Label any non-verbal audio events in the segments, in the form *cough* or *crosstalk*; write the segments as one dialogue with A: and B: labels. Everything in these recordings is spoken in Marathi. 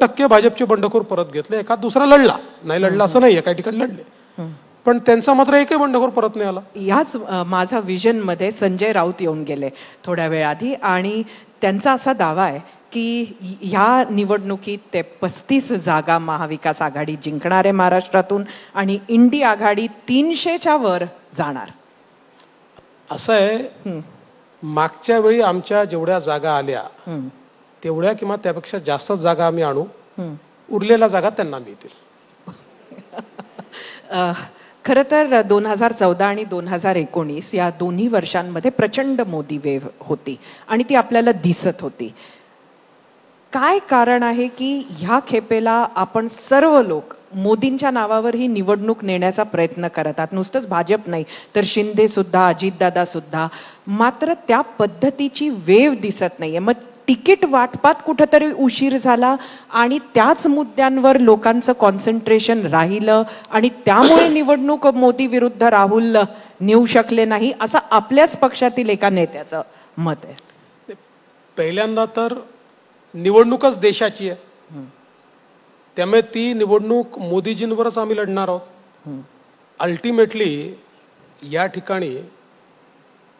A: टक्के भाजपचे बंडखोर परत घेतले एखाद दुसरा लढला. नाही लढला असं नाहीये काही ठिकाणी लढले. पण त्यांचा मात्र एकही बंडखोर परत नाही आला.
B: याच माझा विजनमध्ये संजय राऊत येऊन गेले थोड्या वेळाआधी आणि त्यांचा असा दावा आहे की ह्या निवडणुकीत ते पस्तीस जागा महाविकास आघाडी जिंकणार आहे महाराष्ट्रातून आणि इंडी आघाडी तीनशेच्या वर जाणार.
A: असं आहे मागच्या वेळी आमच्या जेवढ्या जागा आल्या तेवढ्या किंवा त्यापेक्षा जास्त जागा आम्ही आणू. उरलेल्या जागा त्यांना मिळतील. *laughs*
B: खरं तर दोन हजार चौदा आणि दोन हजार एकोणीस या दोन्ही वर्षांमध्ये प्रचंड मोदी वेव होती आणि ती आपल्याला दिसत होती. काय कारण आहे की ह्या खेपेला आपण सर्व लोक मोदींच्या नावावर ही निवडणूक नेण्याचा प्रयत्न करत आहात. नुसतंच भाजप नाही तर शिंदे सुद्धा अजितदादा सुद्धा मात्र त्या पद्धतीची वेव दिसत नाहीये. मग तिकीट वाटपात कुठंतरी उशीर झाला आणि त्याच मुद्द्यांवर लोकांचं कॉन्सन्ट्रेशन राहिलं आणि त्यामुळे *coughs* निवडणूक मोदी विरुद्ध राहुल नेऊ शकले नाही असं आपल्याच पक्षातील एका नेत्याचं मत आहे.
A: पहिल्यांदा तर निवडणूकच देशाची आहे. त्यामुळे ती निवडणूक मोदीजींवरच आम्ही लढणार आहोत. अल्टिमेटली या ठिकाणी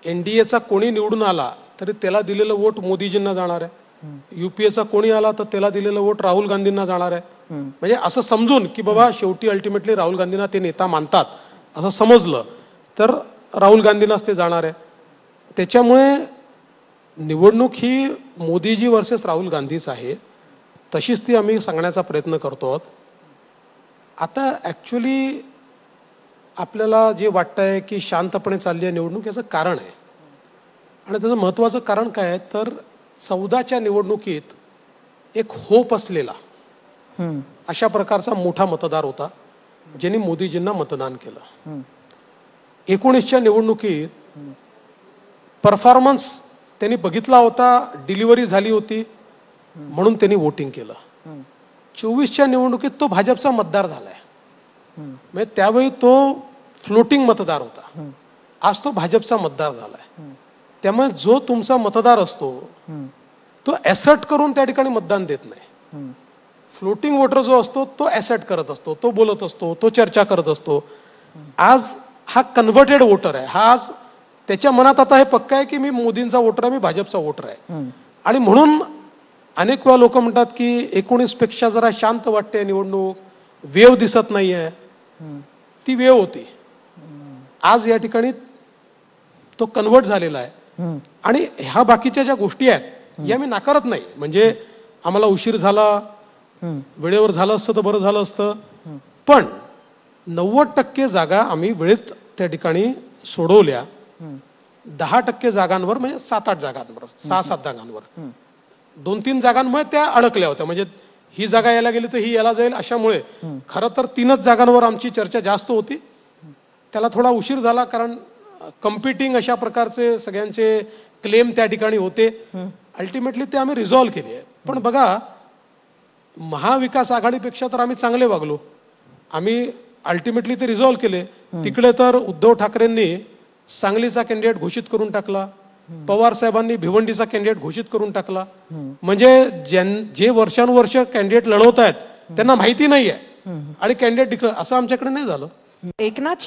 A: एनडीएचा कोणी निवडून आला तरी त्याला दिलेलं वोट मोदीजींना जाणार आहे. युपीएचा कोणी आला तर त्याला दिलेलं वोट राहुल गांधींना जाणार आहे. म्हणजे असं समजून की बाबा शेवटी अल्टिमेटली राहुल गांधींना ते नेता मानतात असं समजलं तर राहुल गांधींनाच ते जाणार आहे. त्याच्यामुळे निवडणूक ही मोदीजी वर्सेस राहुल गांधीच आहे. तशीच ती आम्ही सांगण्याचा प्रयत्न करतो आहोत. आता ॲक्च्युली आपल्याला जे वाटतंय की शांतपणे चालली आहे निवडणूक याचं कारण आहे. आणि त्याचं महत्त्वाचं कारण काय आहे? तर चौदाच्या निवडणुकीत एक होप असलेला अशा प्रकारचा मोठा मतदार होता ज्यांनी मोदीजींना मतदान केलं. एकोणीसच्या निवडणुकीत परफॉर्मन्स त्यांनी बघितला होता डिलिव्हरी झाली होती म्हणून त्यांनी वोटिंग केलं. चोवीसच्या निवडणुकीत तो भाजपचा मतदार झालाय. म्हणजे त्यावेळी तो फ्लोटिंग मतदार होता. आज तो भाजपचा मतदार झालाय. त्यामुळे जो तुमचा मतदार असतो तो ॲसर्ट करून त्या ठिकाणी मतदान देत नाही. फ्लोटिंग वोटर जो असतो तो ॲसर्ट करत असतो तो बोलत असतो तो चर्चा करत असतो. आज हा कन्व्हर्टेड वोटर आहे. हा आज त्याच्या मनात आता हे पक्क आहे की मी मोदींचा वोटर आहे मी भाजपचा वोटर आहे. आणि म्हणून अनेक वेळा लोक म्हणतात की एकोणीसपेक्षा जरा शांत वाटते निवडणूक वेव दिसत नाहीये.
B: हम्म.
A: ती वेव होती. आज या ठिकाणी तो कन्वर्ट झालेला आहे. आणि ह्या बाकीच्या ज्या गोष्टी आहेत या मी नाकारत नाही म्हणजे आम्हाला उशीर झाला. वेळेवर झालं असतं तर बरं झालं असतं. पण नव्वद टक्के जागा आम्ही वेळेत त्या ठिकाणी सोडवल्या. दहा टक्के जागांवर म्हणजे सात आठ जागांवर सहा सात जागांवर. दोन तीन जागांमुळे त्या अडकल्या होत्या म्हणजे ही जागा यायला गेली तर ही याला जाईल अशामुळे. खरं तर तीनच जागांवर आमची चर्चा जास्त होती त्याला थोडा उशीर झाला कारण कम्पिटिंग अशा प्रकारचे सगळ्यांचे क्लेम त्या ठिकाणी होते. अल्टिमेटली ते आम्ही रिझॉल्व्ह केले पण बघा महाविकास आघाडीपेक्षा तर आम्ही चांगले वागलो. आम्ही अल्टिमेटली ते रिझॉल्व्ह केले. तिकडे तर उद्धव ठाकरेंनी सांगलीचा कॅन्डिडेट घोषित करून टाकला. पवार साहेबांनी भिवंडीचा कॅन्डिडेट घोषित करून टाकला. म्हणजे ज्यां- जे वर्षानुवर्ष कॅन्डिडेट लढवत आहेत त्यांना माहिती नाही आहे
B: हम्म.
A: आणि कॅन्डिडेट असं आमच्याकडे नाही झालं.
B: एकनाथ